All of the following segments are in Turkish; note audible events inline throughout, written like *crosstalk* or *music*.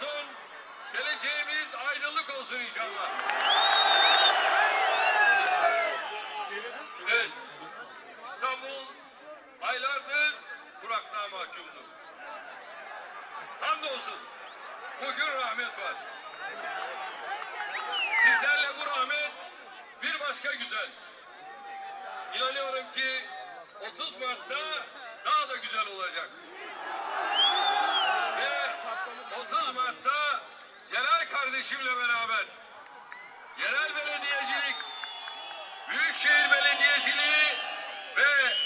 olsun. Geleceğimiz aydınlık olsun inşallah. Evet. İstanbul aylardır kuraklığa mahkumdu. Hamdolsun. Bugün rahmet var. Sizlerle bu rahmet bir başka güzel. İnanıyorum ki 30 Mart'ta daha da güzel olacak. Ve 30 Mart'ta Celal kardeşimle beraber yerel belediyecilik, büyükşehir belediyeciliği ve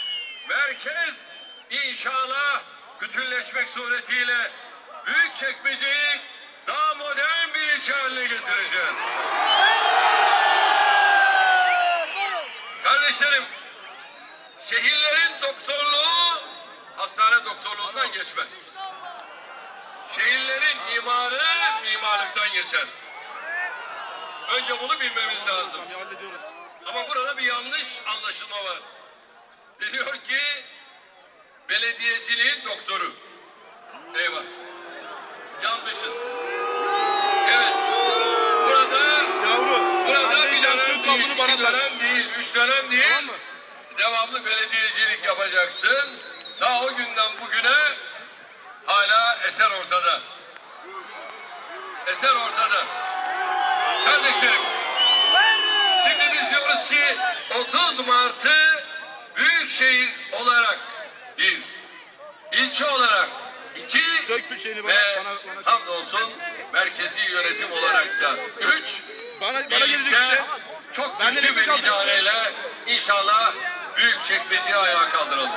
merkez inşallah bütünleşmek suretiyle Büyükçekmece'yi daha modern bir ilçe haline getireceğiz. Kardeşlerim, şehirlerin doktorluğu hastane doktorluğundan geçmez. Şehirlerin mimarı mimarlıktan geçer. Önce bunu bilmemiz lazım. Ama burada bir yanlış anlaşılma var. Deniyor ki belediyeciliğin doktoru. Eyvah. Yanlışız. Evet. Burada Yavru. Burada bir dönem değil, iki dönem değil, üç dönem değil. Tamam? Devamlı belediyecilik yapacaksın. Ta o günden bugüne hala eser ortada. Eser ortada. Kardeşlerim, şimdi biz diyoruz ki 30 Mart'ı büyükşehir olarak bir, ilçe olarak iki ve hamdolsun merkezi yönetim olarak da üç bana, bana birlikte çok güçlü bir idareyle inşallah büyük çekmeceyi ayağa kaldıralım.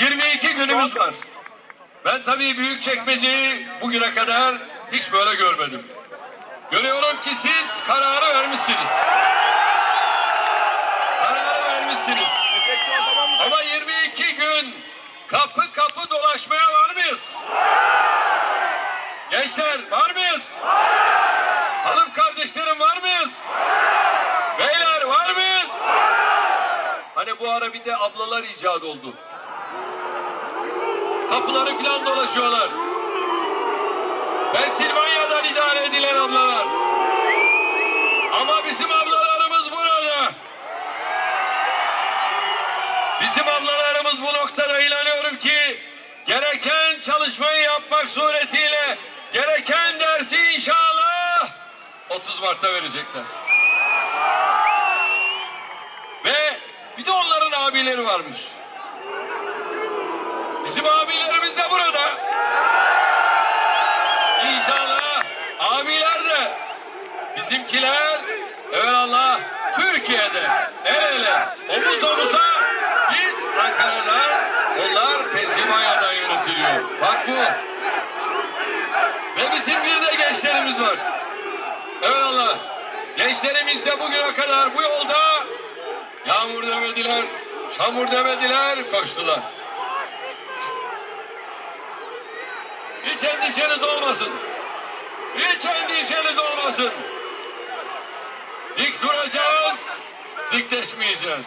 22 günümüz var. Ben tabii büyük çekmeceyi bugüne kadar hiç böyle görmedim. Görüyorum ki siz kararı vermişsiniz. Kararı vermişsiniz. Ama 22 gün kapı kapı dolaşmaya var mıyız? Gençler var mıyız? Hanım kardeşlerim var mıyız? Beyler var mıyız? Hani bu ara bir de ablalar icat oldu. Kapıları filan dolaşıyorlar. Pensilvanya'dan idare edilen ablalar. Ama bizim ablalarımız burada. Bizim ablalarımız bu noktada inanıyorum ki gereken çalışmayı yapmak suretiyle gereken dersi inşallah 30 Mart'ta verecekler. Ve bir de onların abileri varmış. Bizim abilerimiz de burada. İnşallah abiler de bizimkiler evelallah Türkiye'de el ele omuz omuza biz Ankara'dan onlar Pensilvanya'dan yönetiliyor. Fark bu. Ve bizim bir de gençlerimiz var. Evelallah. Gençlerimiz de bugüne kadar bu yolda yağmur demediler, çamur demediler, koştular. Hiç endişeniz olmasın. Hiç endişeniz olmasın. Dik duracağız, dikleşmeyeceğiz.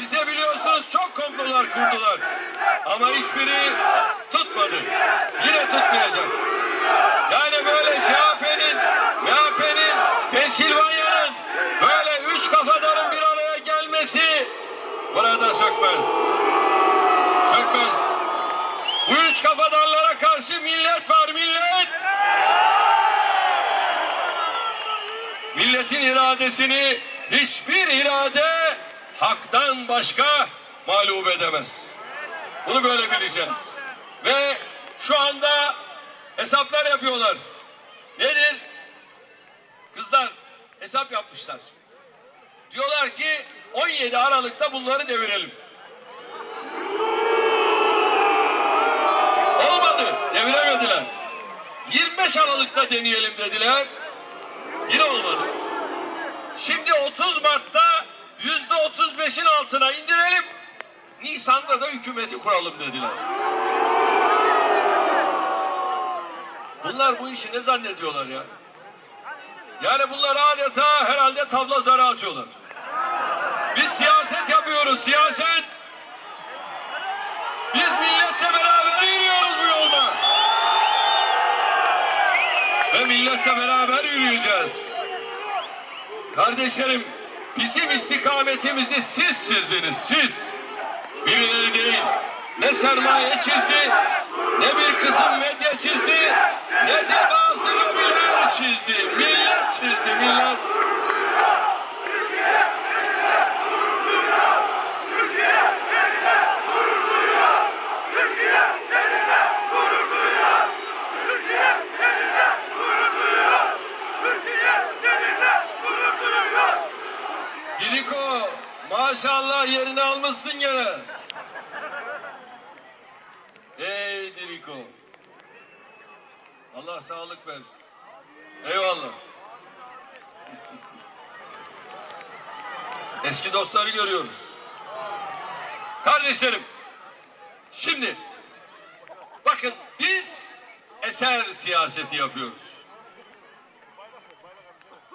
Bize biliyorsunuz çok komplolar kurdular. Ama hiçbiri tutmadı. Yine tutmayacak. Yani böyle CHP'nin, MHP'nin, Pensilvanya'nın böyle üç kafadarın bir araya gelmesi burada sökmez. Sökmez. Bu üç kafadarlara karşı millet var millet. Milletin iradesini hiçbir irade haktan başka mağlup edemez. Bunu böyle bileceğiz. Ve şu anda hesaplar yapıyorlar. Nedir? Kızlar hesap yapmışlar. Diyorlar ki 17 Aralık'ta bunları devirelim. Olmadı. Deviremediler. 25 Aralık'ta deneyelim dediler. Yine olmadı. Şimdi 30 Mart'ta yüzde 35'in altına indirelim. Nisan'da da hükümeti kuralım dediler. Bunlar bu işi ne zannediyorlar ya? Yani bunlar adeta herhalde tavla zarı atıyorlar. Biz siyaset yapıyoruz, siyaset. Biz milletle beraber yürüyoruz bu yolda. Ve milletle beraber yürüyeceğiz. Kardeşlerim, bizim istikametimizi siz çizdiniz, siz. Birileri değil. Ne sermaye çizdi, ne bir kısım medya çizdi, ne de bazı lobiler çizdi. Millet çizdi, millet. Maşallah yerini almışsın gene. Ey Diriko. Allah sağlık versin. Eyvallah. *laughs* Eski dostları görüyoruz. Kardeşlerim, şimdi bakın biz eser siyaseti yapıyoruz.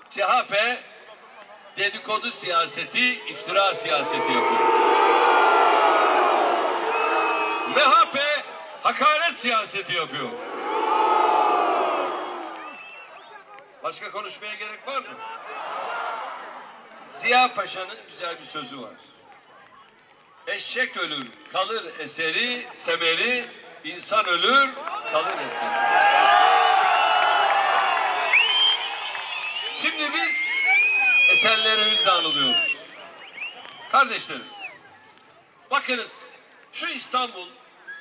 CHP dedikodu siyaseti, iftira siyaseti yapıyor. MHP hakaret siyaseti yapıyor. Başka konuşmaya gerek var mı? Ziya Paşa'nın güzel bir sözü var. Eşek ölür, kalır eseri, semeri, insan ölür, kalır eseri. Eserlerimizle anılıyoruz. Kardeşlerim, bakınız şu İstanbul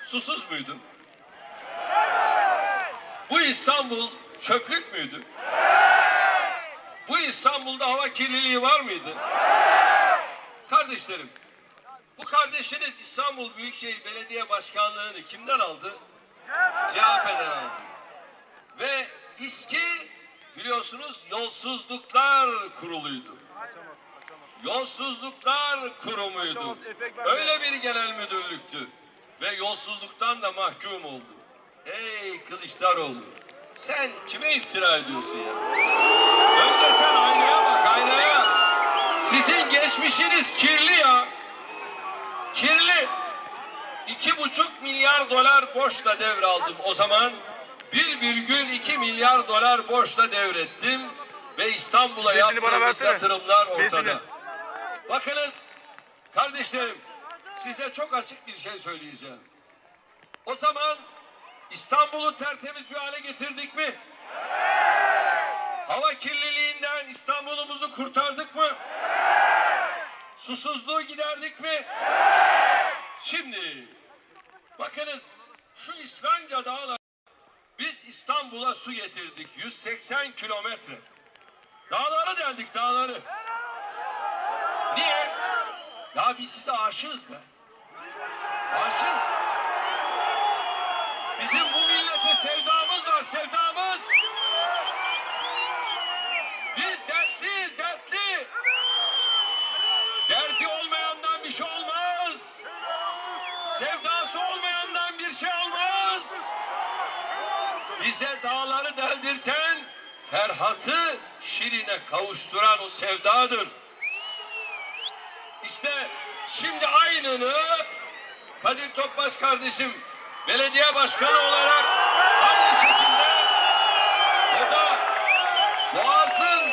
susuz muydu? Bu İstanbul çöplük müydü? Bu İstanbul'da hava kirliliği var mıydı? Kardeşlerim, bu kardeşiniz İstanbul Büyükşehir Belediye Başkanlığı'nı kimden aldı? CHP'den aldı. Ve İSKİ biliyorsunuz yolsuzluklar kuruluydu. Yolsuzluklar kurumuydu. Öyle bir genel müdürlüktü. Ve yolsuzluktan da mahkum oldu. Ey Kılıçdaroğlu sen kime iftira ediyorsun ya? Önce sen aynaya bak aynaya. Sizin geçmişiniz kirli ya. Kirli. İki buçuk milyar dolar borçla devraldım o zaman. 1,2 milyar dolar borçla devrettim ve İstanbul'a yaptığımız yatırımlar ortada. Bezini. Bakınız kardeşlerim size çok açık bir şey söyleyeceğim. O zaman İstanbul'u tertemiz bir hale getirdik mi? Hava kirliliğinden İstanbul'umuzu kurtardık mı? Susuzluğu giderdik mi? Şimdi bakınız şu İsranca dağlar biz İstanbul'a su getirdik 180 kilometre. Dağları deldik dağları. Niye? Ya biz size aşığız be. Aşığız. Bizim bu Bize dağları deldirten, Ferhat'ı Şirin'e kavuşturan o sevdadır. İşte şimdi aynını Kadir Topbaş kardeşim belediye başkanı olarak aynı şekilde o da Boğaz'ın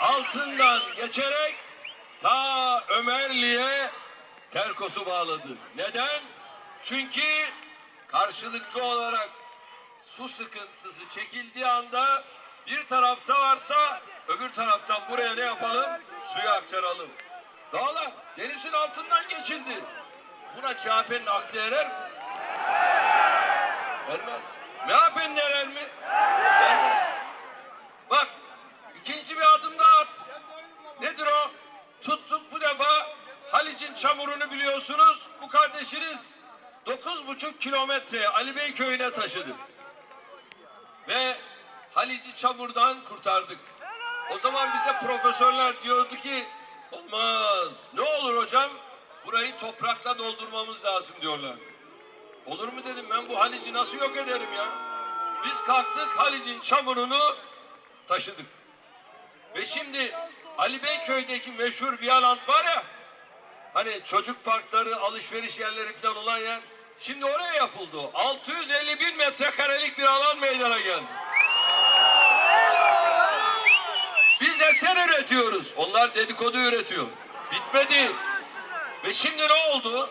altından geçerek ta Ömerli'ye Terkos'u bağladı. Neden? Çünkü karşılıklı olarak su sıkıntısı çekildiği anda bir tarafta varsa öbür taraftan buraya ne yapalım? Suyu aktaralım. Dağlar denizin altından geçildi. Buna CHP'nin aklı erer mi? Ermez. MHP'nin erer mi? Ermez. Bak ikinci bir adım daha at. Nedir o? Tuttuk bu defa Halic'in çamurunu biliyorsunuz. Bu kardeşiniz dokuz buçuk kilometre Ali Bey köyüne taşıdı. Ve Halic'i çamurdan kurtardık. O zaman bize profesörler diyordu ki olmaz. Ne olur hocam? Burayı toprakla doldurmamız lazım diyorlar. Olur mu dedim ben bu Halic'i nasıl yok ederim ya? Biz kalktık Halic'in çamurunu taşıdık. Ve şimdi Ali Beyköy'deki meşhur Viyalant var ya, hani çocuk parkları, alışveriş yerleri falan olan yer, şimdi oraya yapıldı. o. 650 bin metrekarelik bir alan meydana geldi. Biz eser üretiyoruz. Onlar dedikodu üretiyor. Bitmedi. Ve şimdi ne oldu?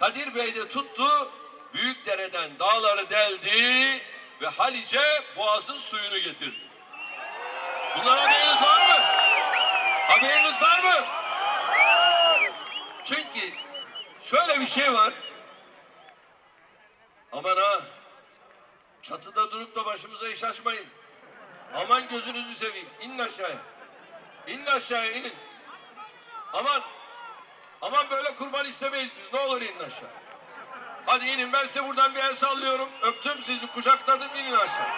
Kadir Bey de tuttu, Büyükdere'den dağları deldi ve Halice Boğaz'ın suyunu getirdi. Bunlar haberiniz var mı? Haberiniz var mı? Çünkü şöyle bir şey var. Aman ha, çatıda durup da başımıza iş açmayın. Aman gözünüzü seveyim, inin aşağıya. İnin aşağıya, inin. Aman, aman böyle kurban istemeyiz biz, ne olur inin aşağı. Hadi inin, ben size buradan bir el sallıyorum. Öptüm sizi, kucakladım, inin aşağı.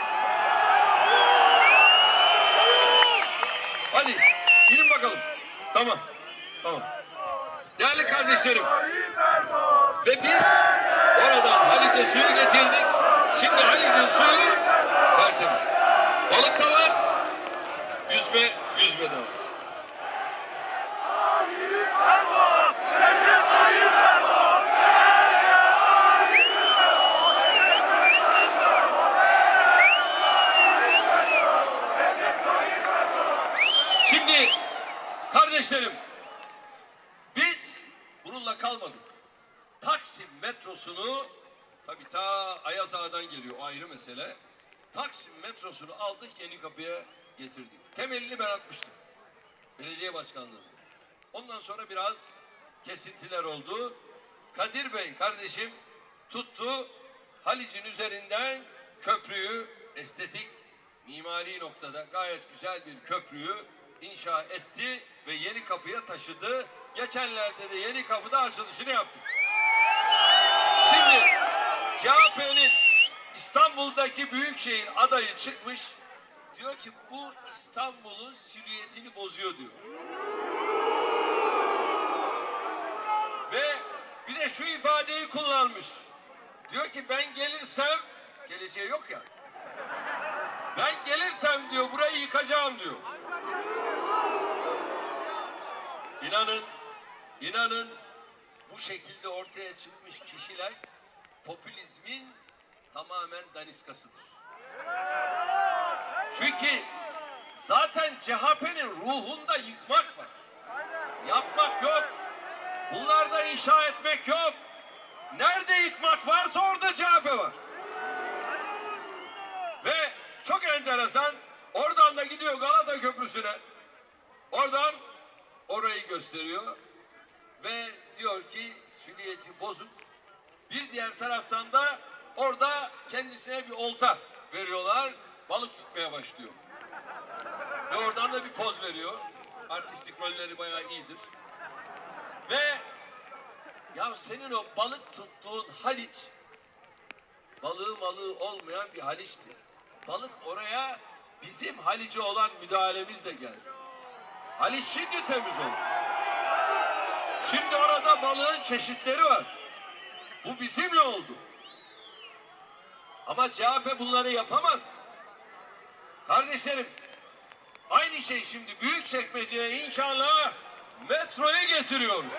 Hadi inin bakalım. Tamam. Tamam. Değerli kardeşlerim. Ve biz oradan Halice suyu getirdik. Şimdi Halice'nin suyu tertemiz. Balık da var. Yüzme, yüzme de var. Şimdi kardeşlerim biz bununla kalmadık. Taksim metrosunu tabii ta Ayaz Ağa'dan geliyor o ayrı mesele. Taksim metrosunu aldık yeni kapıya getirdik. Temelini ben atmıştım. Belediye başkanlığında. Ondan sonra biraz kesintiler oldu. Kadir Bey kardeşim tuttu Halic'in üzerinden köprüyü estetik mimari noktada gayet güzel bir köprüyü inşa etti ve yeni kapıya taşıdı. Geçenlerde de yeni kapıda açılışını yaptık. Şimdi CHP'nin İstanbul'daki büyükşehir adayı çıkmış. Diyor ki bu İstanbul'un silüetini bozuyor diyor. Ve bir de şu ifadeyi kullanmış. Diyor ki ben gelirsem, geleceği yok ya. Ben gelirsem diyor burayı yıkacağım diyor. İnanın, inanın bu şekilde ortaya çıkmış kişiler popülizmin tamamen daniskasıdır. Çünkü zaten CHP'nin ruhunda yıkmak var. Yapmak yok. Bunlarda inşa etmek yok. Nerede yıkmak varsa orada CHP var. Ve çok enteresan oradan da gidiyor Galata Köprüsü'ne. Oradan orayı gösteriyor. Ve diyor ki silüeti bozuk. Bir diğer taraftan da orada kendisine bir olta veriyorlar. Balık tutmaya başlıyor. Ve oradan da bir poz veriyor. Artistik rolleri bayağı iyidir. Ve ya senin o balık tuttuğun Haliç balığı malığı olmayan bir Haliç'ti. Balık oraya bizim Haliç'e olan müdahalemizle geldi. Haliç şimdi temiz oldu. Şimdi orada balığın çeşitleri var. Bu bizimle oldu. Ama CHP bunları yapamaz. Kardeşlerim, aynı şey şimdi büyük çekmeceye inşallah metroyu getiriyoruz.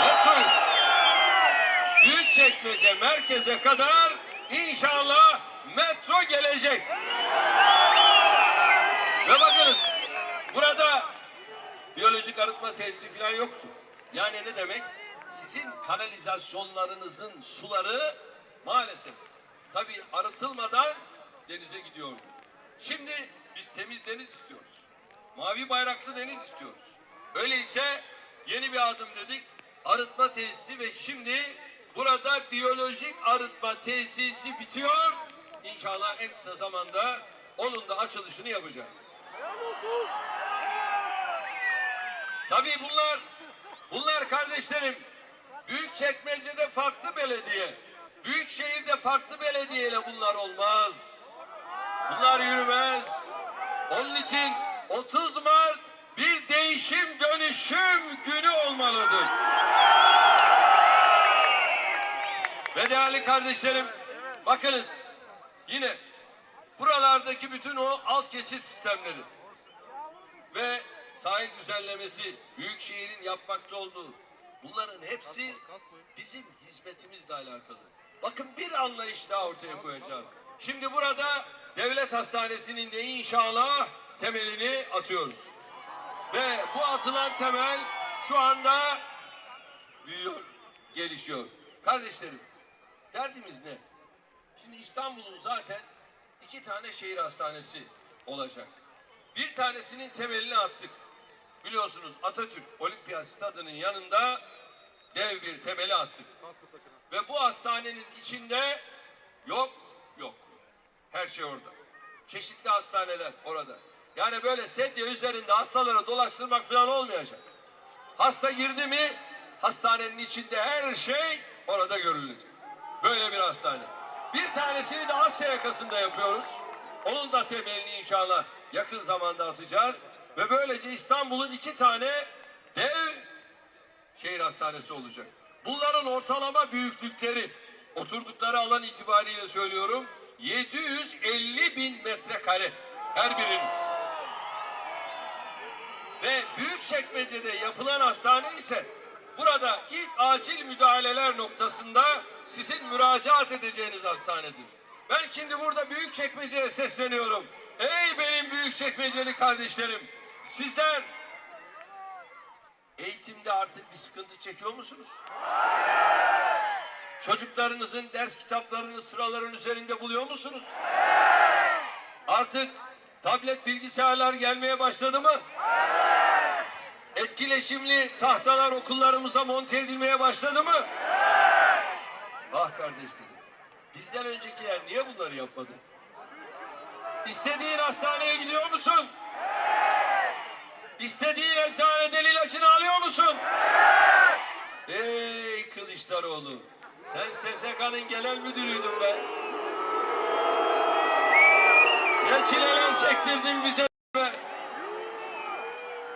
Metroyu. Büyük çekmece merkeze kadar inşallah metro gelecek. Ve bakınız burada biyolojik arıtma tesisi falan yoktu. Yani ne demek? Sizin kanalizasyonlarınızın suları maalesef tabii arıtılmadan denize gidiyordu. Şimdi biz temiz deniz istiyoruz. Mavi bayraklı deniz istiyoruz. Öyleyse yeni bir adım dedik. Arıtma tesisi ve şimdi burada biyolojik arıtma tesisi bitiyor. İnşallah en kısa zamanda onun da açılışını yapacağız. Tabii bunlar, bunlar kardeşlerim, Büyükçekmece'de farklı belediye, Büyükşehir'de farklı belediyeyle bunlar olmaz. Bunlar yürümez. Onun için 30 Mart bir değişim dönüşüm günü olmalıdır. Ve değerli kardeşlerim, bakınız Yine buralardaki bütün o alt geçit sistemleri ve sahil düzenlemesi Büyükşehir'in yapmakta olduğu bunların hepsi bizim hizmetimizle alakalı. Bakın bir anlayış daha ortaya koyacağım. Şimdi burada devlet hastanesinin de inşallah temelini atıyoruz. Ve bu atılan temel şu anda büyüyor, gelişiyor. Kardeşlerim, derdimiz ne? Şimdi İstanbul'un zaten iki tane şehir hastanesi olacak. Bir tanesinin temelini attık. Biliyorsunuz Atatürk Olimpiyat Stadı'nın yanında dev bir temeli attık. Ve bu hastanenin içinde yok yok. Her şey orada. Çeşitli hastaneler orada. Yani böyle sedye üzerinde hastaları dolaştırmak falan olmayacak. Hasta girdi mi hastanenin içinde her şey orada görülecek. Böyle bir hastane. Bir tanesini de Asya yakasında yapıyoruz. Onun da temelini inşallah yakın zamanda atacağız. Ve böylece İstanbul'un iki tane dev şehir hastanesi olacak. Bunların ortalama büyüklükleri oturdukları alan itibariyle söylüyorum 750 bin metrekare her birinin. Ve Büyükçekmece'de yapılan hastane ise burada ilk acil müdahaleler noktasında sizin müracaat edeceğiniz hastanedir. Ben şimdi burada Büyükçekmece'ye sesleniyorum. Ey benim Büyükçekmeceli kardeşlerim! Sizler eğitimde artık bir sıkıntı çekiyor musunuz? Çocuklarınızın ders kitaplarını sıraların üzerinde buluyor musunuz? Artık tablet bilgisayarlar gelmeye başladı mı? Etkileşimli tahtalar okullarımıza monte edilmeye başladı mı? Ah kardeşlerim, bizden öncekiler niye bunları yapmadı? İstediğin hastaneye gidiyor musun? İstediğin eczaneden ilacını alıyor musun? Ey Kılıçdaroğlu, sen SSK'nın genel müdürüydün be. Ne çileler çektirdin bize be.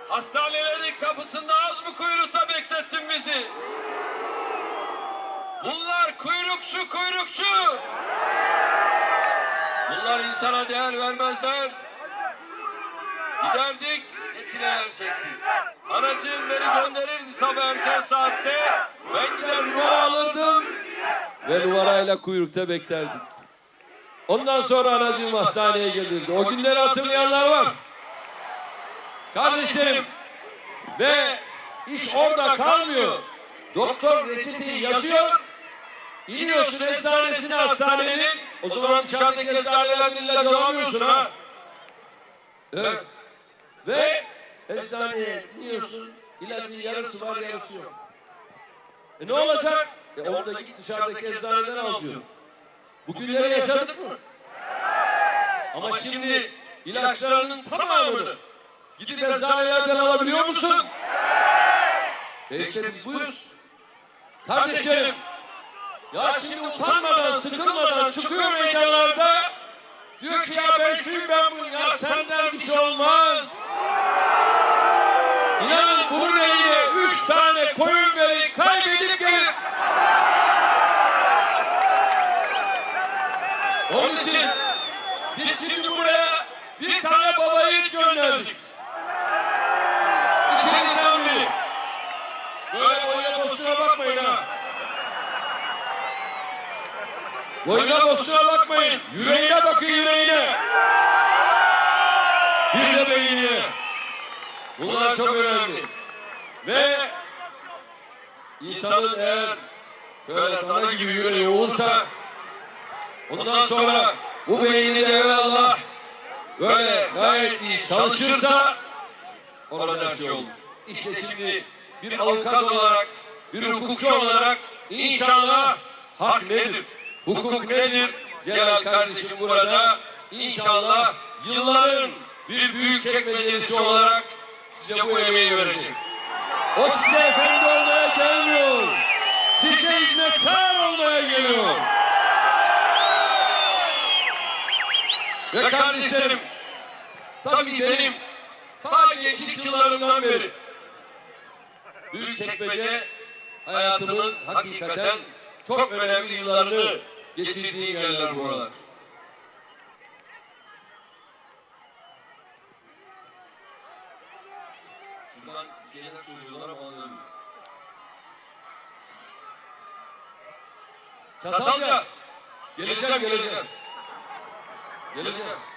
Hastanelerin kapısında az mı kuyrukta beklettin bizi? Bunlar kuyrukçu kuyrukçu. Bunlar insana değer vermezler. Giderdik, ne çileler çektik. Anacığım beni gönderirdi sabah erken saatte. Ben gider numara alırdım. ve numarayla kuyrukta beklerdik. Ondan sonra anacığım hastaneye gelirdi. O günleri hatırlayanlar var. Kardeşlerim ve iş orada kalmıyor. Doktor reçeteyi yazıyor. İniyorsun eczanesine hastanenin. O zaman dışarıdaki eczanelerden ilaç alamıyorsun ha. Evet. Ve eczaneye iniyorsun. İlacın yarısı var yarısı yok. E ne olacak? E orada git dışarıdaki eczaneden al diyor. Bugünleri yaşadık mı? Ama şimdi ilaçlarının tamamını gidip eczanelerden alabiliyor musun? E işte biz buyuz. Kardeşlerim, ya şimdi utanmadan, sıkılmadan çıkıyor meydanlarda diyor ki ya ben şuyum ben bu ya senden bir şey olmaz. İnanın bunun eline üç tane koyun verin kaybedip gelir. Onun için biz şimdi buraya bir tane baba yiğit gönderdik. İçinizden biri. Böyle boyuna posuna bakmayın ha. Boyuna posuna bakmayın. Yüreğine bakın yüreğine. Bir de beynine. Bunlar çok önemli. Ve insanın eğer şöyle dana gibi yüreği olursa ondan sonra bu beynini evvelallah böyle gayet iyi çalışırsa her şey olur. İşte şimdi bir avukat olarak, bir hukukçu olarak inşallah hak nedir? Hukuk nedir? Celal kardeşim burada inşallah yılların bir büyük çekmecelisi olarak size bu emeği verecek. O size efendi olmaya gelmiyor. Size hizmetkar olmaya geliyor. Ve kardeşlerim, tabii benim ta gençlik yıllarımdan beri büyük çekmece hayatımın hakikaten çok önemli yıllarını geçirdiği yerler buralar. Şuradan şeyler söylüyorlar ama anlamıyorum. Çatalca! Geleceğim, geleceğim. Geleceğim. geleceğim.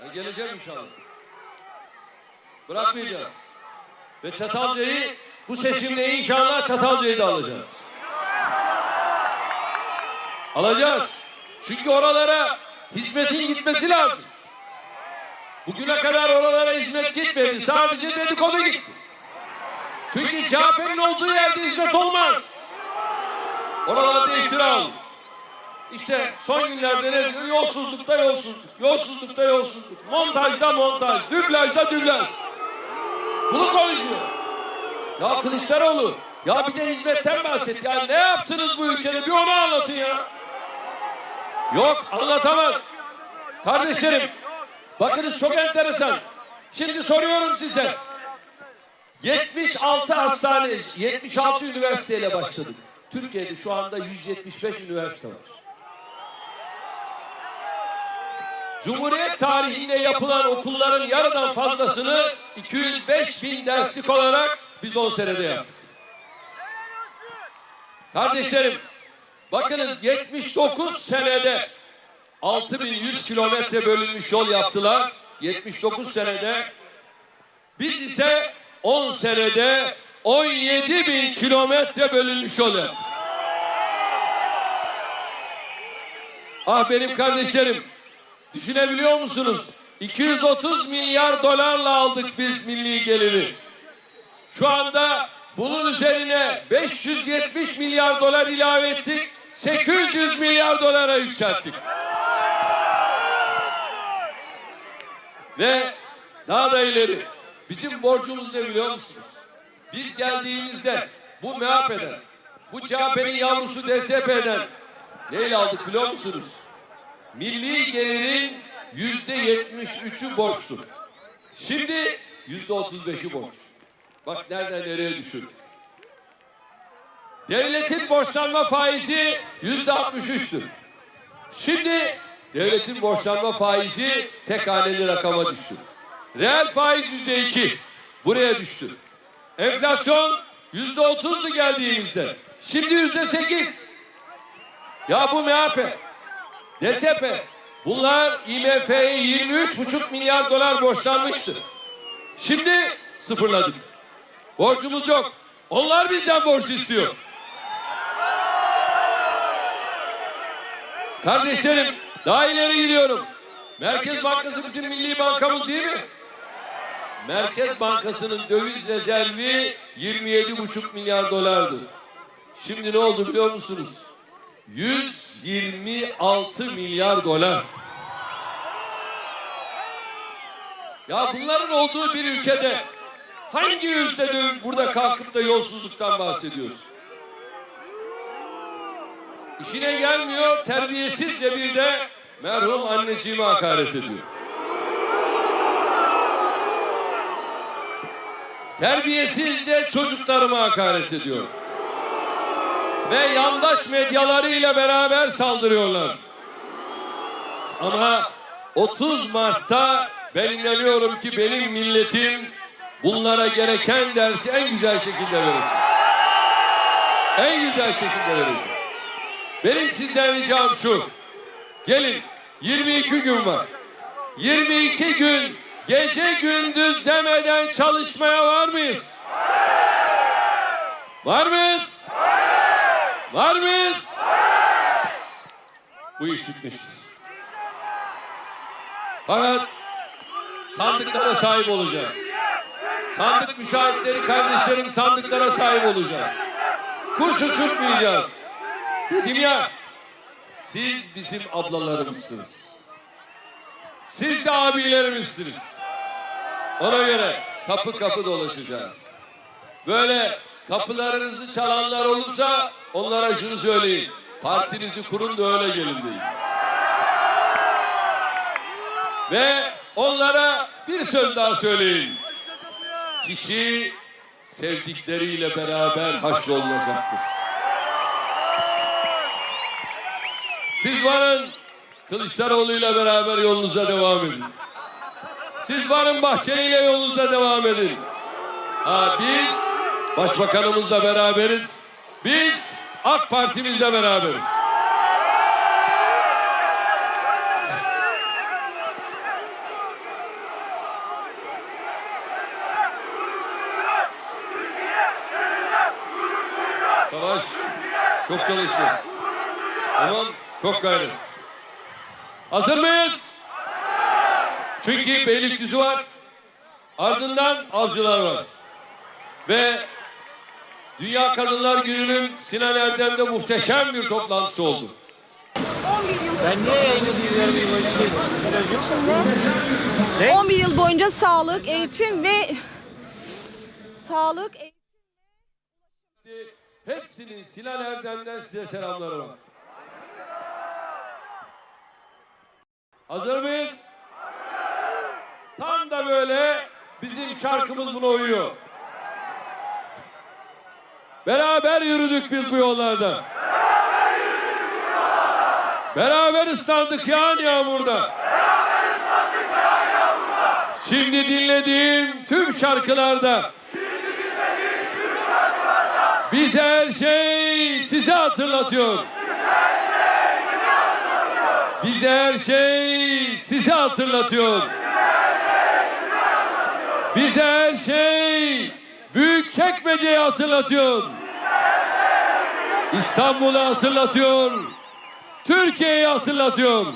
Yani geleceğim inşallah. Bırakmayacağız. Ve Çatalca'yı bu seçimde inşallah Çatalca'yı da alacağız. Alacağız. Çünkü oralara hizmetin gitmesi lazım. Bugüne kadar oralara hizmet gitmedi. Sadece dedikodu gitti. Çünkü CHP'nin olduğu yerde hizmet olmaz. Oralarda iftira olur. İşte son günlerde ne diyor? Yolsuzlukta yolsuzluk, yolsuzlukta yolsuzluk, montajda montaj, dublajda dublaj. Bunu konuşuyor. Ya Kılıçdaroğlu, ya bir de hizmetten bahset. Ya ne yaptınız bu ülkede? Bir onu anlatın ya. Yok, anlatamaz. Kardeşlerim, bakınız çok enteresan. Şimdi soruyorum size. 76 hastane, 76 üniversiteyle başladık. Türkiye'de şu anda 175 üniversite var. Cumhuriyet tarihinde yapılan okulların yarıdan fazlasını 205 bin derslik olarak biz 10 senede yaptık. Kardeşlerim, bakınız 79 senede 6100 kilometre bölünmüş yol yaptılar. 79 senede biz ise 10 senede 17 bin kilometre bölünmüş yol. Ah benim kardeşlerim, düşünebiliyor musunuz? 230 milyar dolarla aldık biz milli geliri. Şu anda bunun üzerine 570 milyar dolar ilave ettik. 800 milyar dolara yükselttik. Ve daha da ileri. Bizim borcumuz ne biliyor musunuz? Biz geldiğimizde bu MHP'den, bu CHP'nin yavrusu DSP'den neyle aldık biliyor musunuz? Milli gelirin yüzde yetmiş üçü borçtu. Şimdi yüzde otuz beşi borç. Bak nereden nereye düşürdük. Devletin borçlanma faizi yüzde altmış üçtü. Şimdi devletin borçlanma faizi tek haneli rakama düştü. Reel faiz yüzde iki. Buraya düştü. Enflasyon yüzde otuzdu geldiğimizde. Şimdi yüzde sekiz. Ya bu MHP, DSP bunlar IMF'ye 23,5 milyar dolar borçlanmıştı. Şimdi sıfırladık. Borcumuz yok. Onlar bizden borç istiyor. Kardeşlerim daha ileri gidiyorum. Merkez Bankası bizim milli bankamız değil mi? Merkez Bankası'nın döviz rezervi 27,5 milyar dolardı. Şimdi ne oldu biliyor musunuz? 126 milyar dolar. Ya bunların olduğu bir ülkede hangi yüzde de burada kalkıp da yolsuzluktan bahsediyoruz? İşine gelmiyor terbiyesizce bir de merhum anneciğime hakaret ediyor. Terbiyesizce çocuklarıma hakaret ediyor. Ve yandaş medyalarıyla beraber saldırıyorlar. Ama 30 Mart'ta ben inanıyorum ki benim milletim bunlara gereken dersi en güzel şekilde verecek. En güzel şekilde verecek. Benim sizden ricam şu. Gelin 22 gün var. 22 gün gece gündüz demeden çalışmaya var mıyız? Var mıyız? Var mıyız? Bu iş bitmiştir. Fakat sandıklara sahip olacağız. Sandık müşahitleri kardeşlerim sandıklara sahip olacağız. Kuş uçurtmayacağız. Dedim ya siz bizim ablalarımızsınız. Siz de abilerimizsiniz. Ona göre kapı kapı dolaşacağız. Böyle kapılarınızı çalanlar olursa onlara şunu söyleyin. Partinizi kurun da öyle gelin deyin. Ve onlara bir söz daha söyleyin. Kişi sevdikleriyle beraber haşrolunacaktır. Siz varın Kılıçdaroğlu'yla beraber yolunuza devam edin. Siz varın Bahçeli'yle yolunuza devam edin. Ha biz başbakanımızla beraberiz. Biz AK Parti'mizle beraberiz. Savaş çok çalışacağız. Tamam çok gayret. Hazır mıyız? Çünkü Beylikdüzü var. Ardından Avcılar var. Ve Dünya Kadınlar Günü'nün Sinan Erdem'de muhteşem bir toplantısı oldu. 11 yıl, Ben niye yayını şey? şimdi 11 yıl boyunca sağlık, eğitim ve sağlık, eğitim Hepsinin Sinan Erdem'den size selamları var. Hazır mıyız? Tam da böyle bizim şarkımız buna uyuyor. Beraber yürüdük biz bu yollarda. Beraber ıslandık yağan yağmurda. Şimdi dinlediğim tüm şarkılarda bize her şey size hatırlatıyor. Bize her şey size hatırlatıyor. Bize her şey çekmeceyi hatırlatıyor. İstanbul'u hatırlatıyor. Türkiye'yi hatırlatıyor.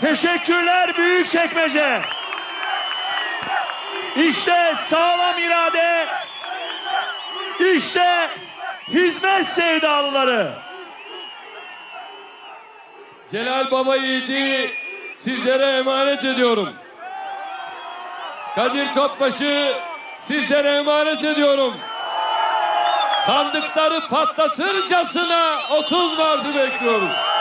Teşekkürler büyük çekmece. İşte sağlam irade. İşte hizmet sevdalıları. Celal Baba Yiğit'i sizlere emanet ediyorum. Kadir Topbaş'ı sizlere emanet ediyorum. Sandıkları patlatırcasına 30 Mart'ı bekliyoruz.